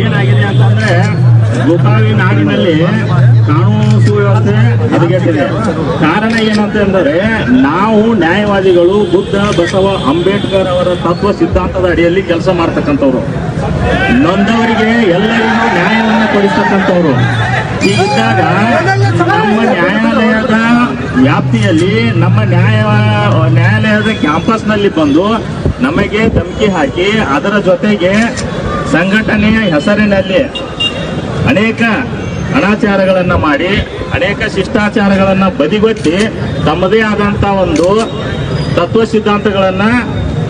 ಏನಾಗಿದೆ ಅಂತಂದ್ರೆ ಗೋಕಾವಿ ನಾಡಿನಲ್ಲಿ ಕಾನೂನು ಸುವ್ಯವಸ್ಥೆ ಹದಗೆಟ್ಟಿದೆ ಕಾರಣ ಏನಂತಂದರೆ ನಾವು ನ್ಯಾಯವಾದಿಗಳು ಬುದ್ಧ, ಬಸವ, ಅಂಬೇಡ್ಕರ್ ಅವರ ತತ್ವ ಸಿದ್ಧಾಂತದ ಅಡಿಯಲ್ಲಿ ಕೆಲಸ ಮಾಡ್ತಕ್ಕಂಥವ್ರು. ನೊಂದವರಿಗೆ ಎಲ್ಲರಿಗೂ ನ್ಯಾಯವನ್ನು ಕೊಡಿಸ್ತಕ್ಕಂಥವ್ರು. ಹೀಗಿದ್ದಾಗ ನಮ್ಮ ನ್ಯಾಯಾಲಯದ ವ್ಯಾಪ್ತಿಯಲ್ಲಿ ನಮ್ಮ ನ್ಯಾಯ, ನ್ಯಾಯಾಲಯದ ಕ್ಯಾಂಪಸ್ನಲ್ಲಿ ಬಂದು ನಮಗೆ ಧಮಕಿ ಹಾಕಿ ಅದರ ಜೊತೆಗೆ ಸಂಘಟನೆಯ ಹೆಸರಿನಲ್ಲಿ ಅನೇಕ ಅನಾಚಾರಗಳನ್ನು ಮಾಡಿ, ಅನೇಕ ಶಿಷ್ಟಾಚಾರಗಳನ್ನು ಬದಿಗೊತ್ತಿ ತಮ್ಮದೇ ಆದಂಥ ಒಂದು ತತ್ವ ಸಿದ್ಧಾಂತಗಳನ್ನು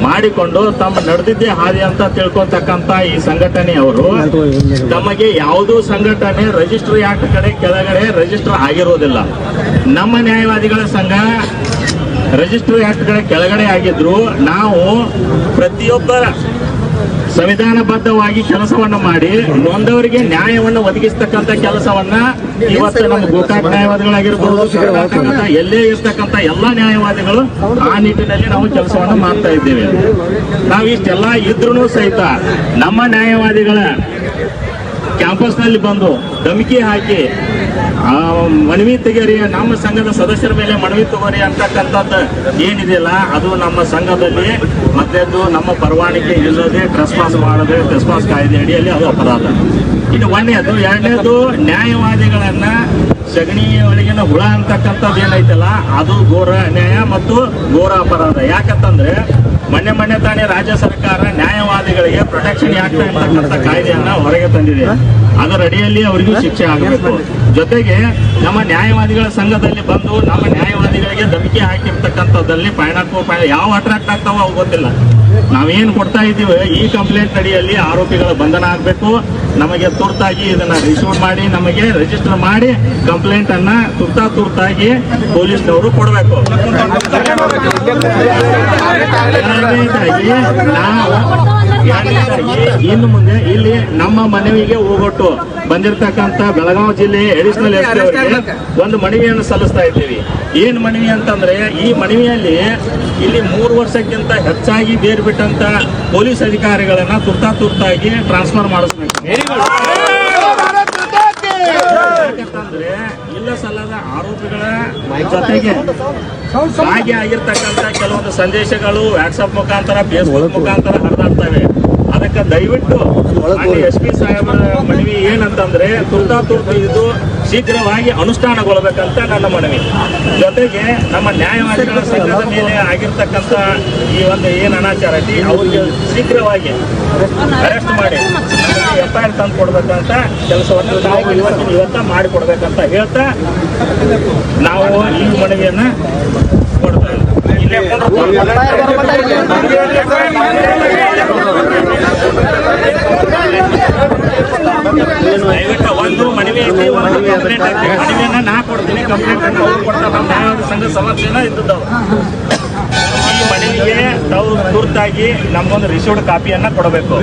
ಮಾಡಿಕೊಂಡು ತಮ್ಮ ನಡೆದಿದ್ದೇ ಹಾದಿ ಅಂತ ತಿಳ್ಕೊತಕ್ಕಂಥ ಈ ಸಂಘಟನೆಯವರು ತಮಗೆ ಯಾವುದೂ ಸಂಘಟನೆ ರಿಜಿಸ್ಟರ್ ಆಕ್ಟ್ ಕಡೆ ಕೆಳಗಡೆ ರಿಜಿಸ್ಟರ್ ಆಗಿರೋದಿಲ್ಲ. ನಮ್ಮ ನ್ಯಾಯವಾದಿಗಳ ಸಂಘ ರಿಜಿಸ್ಟರ್ ಆಕ್ಟ್ ಕಡೆ ಕೆಳಗಡೆ ಆಗಿದ್ರು ನಾವು ಪ್ರತಿಯೊಬ್ಬರ ಸಂವಿಧಾನಬದ್ಧವಾಗಿ ಕೆಲಸವನ್ನು ಮಾಡಿ ನೊಂದವರಿಗೆ ನ್ಯಾಯವನ್ನು ಒದಗಿಸ್ತಕ್ಕಂಥ ಕೆಲಸವನ್ನ ಇವತ್ತು ನಮ್ಮ ಗೋಕಾಕ್ ನ್ಯಾಯವಾದಿಗಳಾಗಿರ್ಬೋದು ಎಲ್ಲೇ ಇರ್ತಕ್ಕಂಥ ಎಲ್ಲಾ ನ್ಯಾಯವಾದಿಗಳು ಆ ನಿಟ್ಟಿನಲ್ಲಿ ನಾವು ಕೆಲಸವನ್ನು ಮಾಡ್ತಾ ಇದ್ದೇವೆ. ನಾವು ಇಷ್ಟೆಲ್ಲ ಇದ್ರೂ ಸಹಿತ ನಮ್ಮ ನ್ಯಾಯವಾದಿಗಳ ಕ್ಯಾಂಪಸ್ನಲ್ಲಿ ಬಂದು ಧಮಕಿ ಹಾಕಿ ಮನವಿ ತೆಗೀರಿ ನಮ್ಮ ಸಂಘದ ಸದಸ್ಯರ ಮೇಲೆ ಮನವಿ ತಗೋರಿ ಅಂತಕ್ಕಂಥದ್ದು ಏನಿದೆಯಲ್ಲ, ಅದು ನಮ್ಮ ಸಂಘದಲ್ಲಿ, ಮತ್ತೆದ್ದು ನಮ್ಮ ಪರವಾನಗಿ ಇಲ್ಲದೆ ಟ್ರೆಸ್ಪಾಸ್ ಮಾಡದೆ ಟ್ರೆಸ್ಪಾಸ್ ಕಾಯ್ದೆ ಅಡಿಯಲ್ಲಿ ಅದು ಅಪರಾಧ. ಇನ್ನು ಒಂದನೇದು, ಎರಡನೇದು, ನ್ಯಾಯವಾದಿಗಳನ್ನ ಸಗಣಿ ಒಳಗಿನ ಹುಳ ಅಂತಕ್ಕಂಥದ್ದು ಏನೈತಲ್ಲ, ಅದು ಘೋರ ನ್ಯಾಯ ಮತ್ತು ಘೋರ ಅಪರಾಧ ಯಾಕಂತಂದ್ರೆ ಮೊನ್ನೆ ಮೊನ್ನೆ ತಾನೇ ರಾಜ್ಯ ಸರ್ಕಾರ ನ್ಯಾಯವಾದಿಗಳಿಗೆ ಪ್ರೊಟೆಕ್ಷನ್ ಆಕ್ಟ್ ಅಂತಕ್ಕಂಥ ಕಾಯ್ದೆಯನ್ನ ಹೊರಗೆ ತಂದಿದೆ. ಅದರ ಅಡಿಯಲ್ಲಿ ಅವರಿಗೂ ಶಿಕ್ಷೆ ಆಗಬೇಕು. ಜೊತೆಗೆ ನಮ್ಮ ನ್ಯಾಯವಾದಿಗಳ ಸಂಘದಲ್ಲಿ ಬಂದು ನಮ್ಮ ನ್ಯಾಯವಾದಿಗಳಿಗೆ ಧಮಕಿ ಹಾಕಿರ್ತಕ್ಕಂಥದ್ದಲ್ಲಿ ಪಯಣಕ್ಕೂ ಯಾವ ಅಟ್ರಾಕ್ಟ್ ಆಗ್ತಾವೋ ಅವು ಗೊತ್ತಿಲ್ಲ. ನಾವೇನು ಕೊಡ್ತಾ ಇದ್ದೀವಿ, ಈ ಕಂಪ್ಲೇಂಟ್ ಅಡಿಯಲ್ಲಿ ಆರೋಪಿಗಳ ಬಂಧನ ಆಗಬೇಕು. ನಮಗೆ ತುರ್ತಾಗಿ ಇದನ್ನ ರಿಸೀವ್ ಮಾಡಿ, ನಮಗೆ ರಿಜಿಸ್ಟರ್ ಮಾಡಿ ಕಂಪ್ಲೇಂಟ್ ಅನ್ನ ತುರ್ತಾ ತುರ್ತಾಗಿ ಪೊಲೀಸ್ನವರು ಕೊಡಬೇಕು. ಇನ್ನು ಮುಂದೆ ಇಲ್ಲಿ ನಮ್ಮ ಮನವಿಗೆ ಹೋಗೊಟ್ಟು ಬಂದಿರತಕ್ಕಂತ ಬೆಳಗಾವಿ ಜಿಲ್ಲೆ ಅಡಿಷನಲ್ ಎಸ್ ಒಂದು ಮನವಿಯನ್ನು ಸಲ್ಲಿಸ್ತಾ ಇದ್ದೀವಿ. ಏನ್ ಮನವಿ ಅಂತಂದ್ರೆ, ಈ ಮನವಿಯಲ್ಲಿ ಇಲ್ಲಿ ಮೂರು ವರ್ಷಕ್ಕಿಂತ ಹೆಚ್ಚಾಗಿ ಬೇರು ಬಿಟ್ಟಂತ ಪೊಲೀಸ್ ಅಧಿಕಾರಿಗಳನ್ನ ತುರ್ತಾ ತುರ್ತಾಗಿ ಟ್ರಾನ್ಸ್ಫರ್ ಮಾಡಿಸ್ಬೇಕು. ಯಾಕಂತಂದ್ರೆ ಇಲ್ಲ ಸಲ್ಲದ ಆರೋಪಿಗಳ ಜೊತೆಗೆ ಭಾಗಿಯಾಗಿರ್ತಕ್ಕಂಥ ಕೆಲವೊಂದು ಸಂದೇಶಗಳು ವಾಟ್ಸಪ್ ಮುಖಾಂತರ ಫೇಸ್ಬುಕ್ ಮುಖಾಂತರ ಹರಿದಾಡ್ತವೆ. ಅದಕ್ಕೆ ದಯವಿಟ್ಟು ಎಸ್ ಪಿ ಸಾಹೇಬರ ಮನವಿ ಏನಂತಂದ್ರೆ ತುರ್ತಾ ತುರ್ತು ಇದು ಶೀಘ್ರವಾಗಿ ಅನುಷ್ಠಾನಗೊಳ್ಳಬೇಕಂತ ನನ್ನ ಮನವಿ. ಜೊತೆಗೆ ನಮ್ಮ ನ್ಯಾಯವಾದಿಗಳ ಸಂಘದ ಮೇಲೆ ಆಗಿರ್ತಕ್ಕಂಥ ಈ ಒಂದು ಏನು ಅನಾಚಾರ ಐತಿ ಅವರಿಗೆ ಶೀಘ್ರವಾಗಿ ಅರೆಸ್ಟ್ ಮಾಡಿ. ಎಫ್ ಐ ಆರ್ ತಂದು ಕೊಡ್ಬೇಕಂತ ಕೆಲಸವನ್ನು ನಾವು ಇವತ್ತಿನ ಇವತ್ತ ಮಾಡಿಕೊಡ್ಬೇಕಂತ ಹೇಳ್ತಾ ನಾವು ಈ ಮನವಿಯನ್ನು ಕೊಡ್ತಾ ಇದ್ದೀವಿ. ಇಲ್ಲೇ ದಯವಿಟ್ಟು ಒಂದು ಮನವಿ ನಾ ಕೊಡ್ತೀನಿ. ಕಂಪ್ಲೇಂಟ್ ಅನ್ನು ಅವ್ರು ಕೊಡ್ತಾರೆ ನಮ್ಮ ನ್ಯಾಯವಾದ ಸಂಘ ಸಮಸ್ಯೆನ ಇದ್ದವು ಈ ಮನವಿಗೆ ತಾವು ತುರ್ತಾಗಿ ನಮ್ಗೊಂದು ರಿಸೀವ್ಡ್ ಕಾಪಿಯನ್ನ ಕೊಡಬೇಕು.